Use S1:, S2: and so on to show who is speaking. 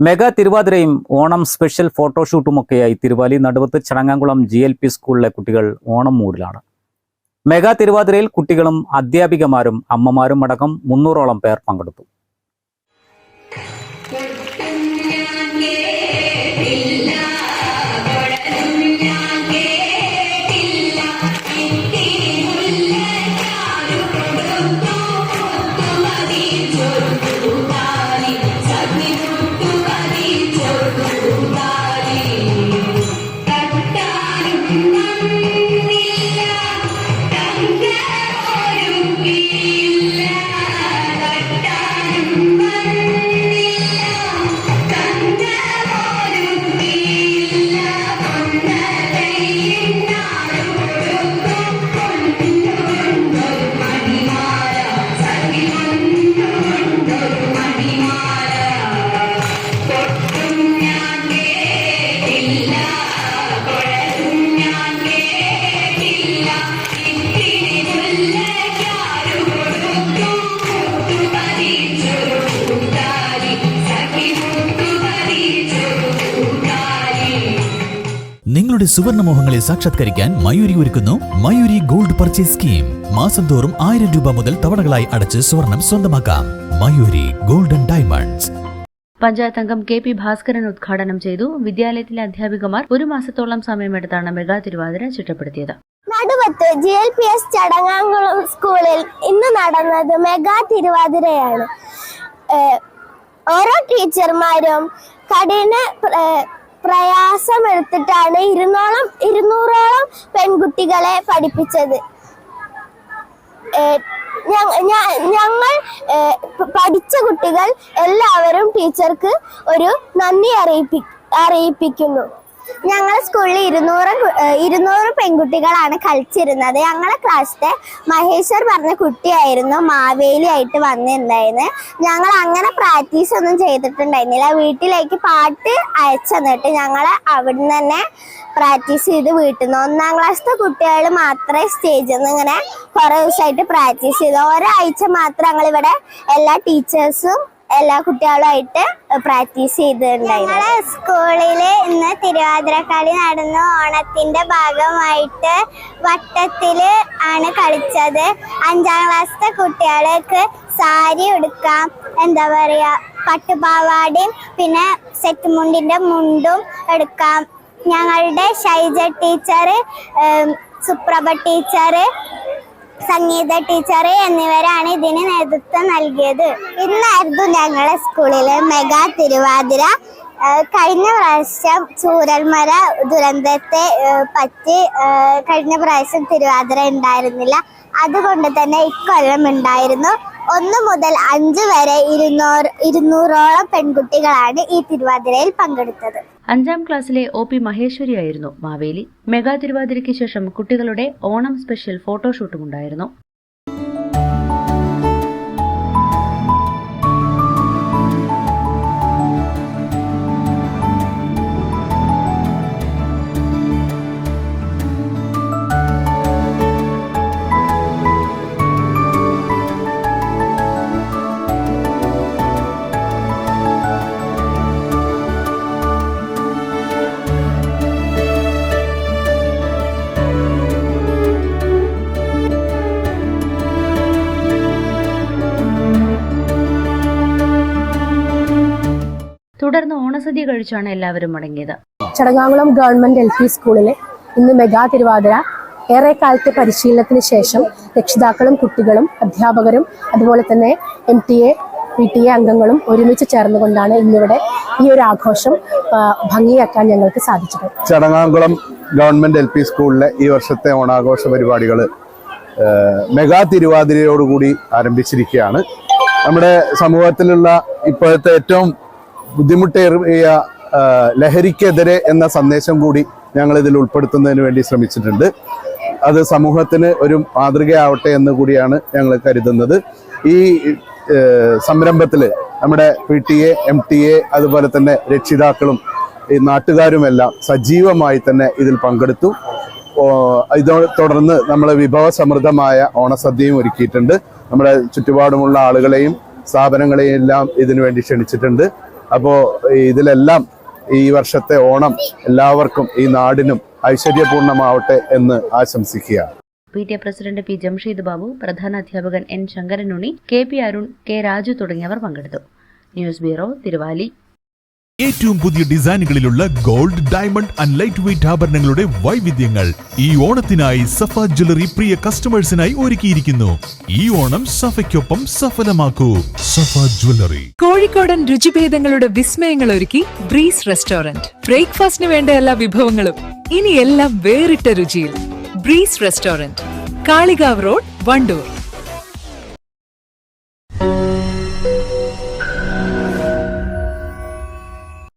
S1: Mega തിരുവാതിരയും Onam special ഫോട്ടോഷൂട്ടുമൊക്കെയായി Thiruvali Naduvath Chadangamkulam G L P സ്കൂളിലെ കുട്ടികൾ ഓണം മൂടിലാണ്. മെഗാ തിരുവാതിരയിൽ കുട്ടികളും അധ്യാപികമാരും അമ്മമാരും അടക്കം മുന്നൂറോളം പേർ പങ്കെടുത്തു.
S2: നിങ്ങളുടെ സുവർണ മോഹങ്ങളെ സാക്ഷാത്കരിക്കാൻ മയൂരി ഒരുക്കുന്നു മയൂരി ഗോൾഡ് പർച്ചേസ് സ്കീം. മാസം തോറും ആയിരം രൂപ മുതൽ തവണകളായി അടച്ച് സ്വർണം സ്വന്തമാക്കാം. Mayuri golden diamonds.
S3: പഞ്ചായത്ത് അംഗം കെ പി ഭാസ്കരൻ ഉദ്ഘാടനം ചെയ്തു. വിദ്യാലയത്തിലെ അധ്യാപികമാർ ഒരു മാസത്തോളം സമയമെടുത്താണ് mega Thiruvathira ചിട്ടപ്പെടുത്തിയത്.
S4: Naduvath G L P S Chadangamkulam സ്കൂളിൽ ഇന്ന് നടന്നത് മെഗാ തിരുവാതിരയാണ്. ഓരോ ടീച്ചർമാരും കഠിന പ്ര- പ്രയാസം എടുത്തിട്ടാണ് ഇരുന്നോളം ഇരുന്നൂറോളം പെൺകുട്ടികളെ പഠിപ്പിച്ചത്. ഞങ്ങൾ പഠിച്ച കുട്ടികൾ എല്ലാവരും ടീച്ചർക്ക് ഒരു നന്ദി അറിയിപ്പി അറിയിപ്പിക്കുന്നു. ഞങ്ങളെ സ്കൂളിൽ ഇരുന്നൂറ് ഇരുന്നൂറ് പെൺകുട്ടികളാണ് കളിച്ചിരുന്നത്. ഞങ്ങളെ ക്ലാസ്സിലെ മഹേശ്വർ പറഞ്ഞ കുട്ടിയായിരുന്നു മാവേലി ആയിട്ട് വന്നിട്ടുണ്ടായിരുന്നത് ഞങ്ങൾ അങ്ങനെ പ്രാക്ടീസ് ഒന്നും ചെയ്തിട്ടുണ്ടായിരുന്നില്ല. വീട്ടിലേക്ക് പാട്ട് അയച്ചെന്നിട്ട് ഞങ്ങൾ അവിടുന്ന് തന്നെ പ്രാക്ടീസ് ചെയ്ത് വീട്ടിൽ നിന്ന് ഒന്നാം ക്ലാസ്സിലെ കുട്ടികൾ മാത്രമേ സ്റ്റേജിൽ നിന്ന് ഇങ്ങനെ കുറേ ദിവസമായിട്ട് പ്രാക്ടീസ് ചെയ്തു. ഒരാഴ്ച മാത്രം ഞങ്ങളിവിടെ എല്ലാ ടീച്ചേഴ്സും എല്ലാ കുട്ടികളുമായിട്ട് പ്രാക്ടീസ് ചെയ്തിട്ടുണ്ടായിരുന്നു. സ്കൂളിൽ ഇന്ന് തിരുവാതിരക്കളി നടന്നു. ഓണത്തിന്റെ ഭാഗമായിട്ട് വട്ടത്തിൽ ആണ് കളിച്ചത്. അഞ്ചാം ക്ലാസ്സിലെ കുട്ടികൾക്ക് സാരി ഉടുക്കാം എന്താ പറയാ പട്ടുപാവാടയും പിന്നെ സെറ്റ് മുണ്ടിന്റെ മുണ്ടും എടുക്കാം. ഞങ്ങളുടെ Shaija teacher Suprabha teacher Sangeetha teacher എന്നിവരാണ് ഇതിന് നേതൃത്വം നൽകിയത്. ഇന്നായിരുന്നു ഞങ്ങളെ സ്കൂളിലെ മെഗാ തിരുവാതിര. കഴിഞ്ഞ പ്രാവശ്യം ചൂരൽമര ദുരന്തത്തെ പറ്റി കഴിഞ്ഞ പ്രാവശ്യം തിരുവാതിര ഉണ്ടായിരുന്നില്ല. അതുകൊണ്ട് തന്നെ ഇക്കൊല്ലം ഉണ്ടായിരുന്നു. ഒന്ന് മുതൽ അഞ്ച് വരെ ഇരുന്നൂറ് ഇരുന്നൂറോളം പെൺകുട്ടികളാണ് ഈ തിരുവാതിരയിൽ പങ്കെടുത്തത്.
S3: അഞ്ചാം ക്ലാസ്സിലെ ഒ പി മഹേശ്വരിയായിരുന്നു മാവേലി. മെഗാ തിരുവാതിരയ്ക്ക് ശേഷം കുട്ടികളുടെ ഓണം സ്പെഷ്യൽ ഫോട്ടോഷൂട്ടും ഉണ്ടായിരുന്നു തുടർന്ന് ഓണസദ്യ കഴിച്ചാണ് എല്ലാവരും മടങ്ങിയത്.
S5: ചടങ്ങാകുളം ഗവൺമെന്റ് എൽ പി സ്കൂളിലെ ഇന്ന് മെഗാ തിരുവാതിര. ഏറെ കാലത്തെ പരിശീലനത്തിന് ശേഷം രക്ഷിതാക്കളും കുട്ടികളും അധ്യാപകരും അതുപോലെ തന്നെ M T A P T A അംഗങ്ങളും ഒരുമിച്ച് ചേർന്നുകൊണ്ടാണ് ഇന്നിവിടെ ഈ ഒരു ആഘോഷം ഭംഗിയാക്കാൻ ഞങ്ങൾക്ക് സാധിച്ചത്.
S6: ചടങ്ങാംകുളം ഗവൺമെന്റ് എൽ പി സ്കൂളിലെ ഈ വർഷത്തെ ഓണാഘോഷ പരിപാടികൾ മെഗാ തിരുവാതിരയോടുകൂടി ആരംഭിച്ചിരിക്കുകയാണ്. നമ്മുടെ സമൂഹത്തിലുള്ള ഇപ്പോഴത്തെ ഏറ്റവും ബുദ്ധിമുട്ടേറിയ ലഹരിക്കെതിരെ എന്ന സന്ദേശം കൂടി ഞങ്ങൾ ഇതിൽ ഉൾപ്പെടുത്തുന്നതിന് വേണ്ടി ശ്രമിച്ചിട്ടുണ്ട്. അത് സമൂഹത്തിന് ഒരു മാതൃകയാവട്ടെ എന്ന് കൂടിയാണ് ഞങ്ങൾ കരുതുന്നത്. ഈ സംരംഭത്തിൽ നമ്മുടെ P T A M T A അതുപോലെ തന്നെ രക്ഷിതാക്കളും ഈ നാട്ടുകാരുമെല്ലാം സജീവമായി തന്നെ ഇതിൽ പങ്കെടുത്തു. ഇതോടെ ഇതോ തുടർന്ന് നമ്മൾ വിഭവസമൃദ്ധമായ ഓണസദ്യയും ഒരുക്കിയിട്ടുണ്ട്. നമ്മുടെ ചുറ്റുപാടുമുള്ള ആളുകളെയും സ്ഥാപനങ്ങളെയും എല്ലാം ഇതിനു വേണ്ടി ക്ഷണിച്ചിട്ടുണ്ട്. അപ്പോൾ ഇതിലെല്ലാം ഈ വർഷത്തെ ഓണം എല്ലാവർക്കും ഈ നാടിനും ഐശ്വര്യപൂർണമാവട്ടെ എന്ന് ആശംസിക്കുകയാണ്.
S3: P T A president P Jamsheed Babu പ്രധാന അധ്യാപകൻ N Sankaranunni K P Arun K Raju തുടങ്ങിയവർ പങ്കെടുത്തു. News bureau Thiruvali.
S2: ഏറ്റവും പുതിയ ഡിസൈനുകളിലുള്ള gold diamond and light weight ആഭരണങ്ങളുടെ വൈവിധ്യങ്ങൾ ഈ ഓണത്തിനായി സഫ ജ്വല്ലറി പ്രിയ കസ്റ്റമേഴ്സിനായി ഒരുക്കിയിരിക്കുന്നു. ഈ ഓണം സഫയ്ക്കൊപ്പം സഫലമാക്കൂ. സഫ ജ്വല്ലറി.
S7: കോഴിക്കോടൻ രുചിഭേദങ്ങളുടെ വിസ്മയങ്ങൾ ഒരുക്കി ബ്രീസ് റെസ്റ്റോറന്റ്. ബ്രേക്ക്ഫാസ്റ്റിന് വേണ്ട എല്ലാ വിഭവങ്ങളും ഇനി എല്ലാം വേറിട്ട രുചിയിൽ. Breeze restaurant Kalikavu road Wandoor.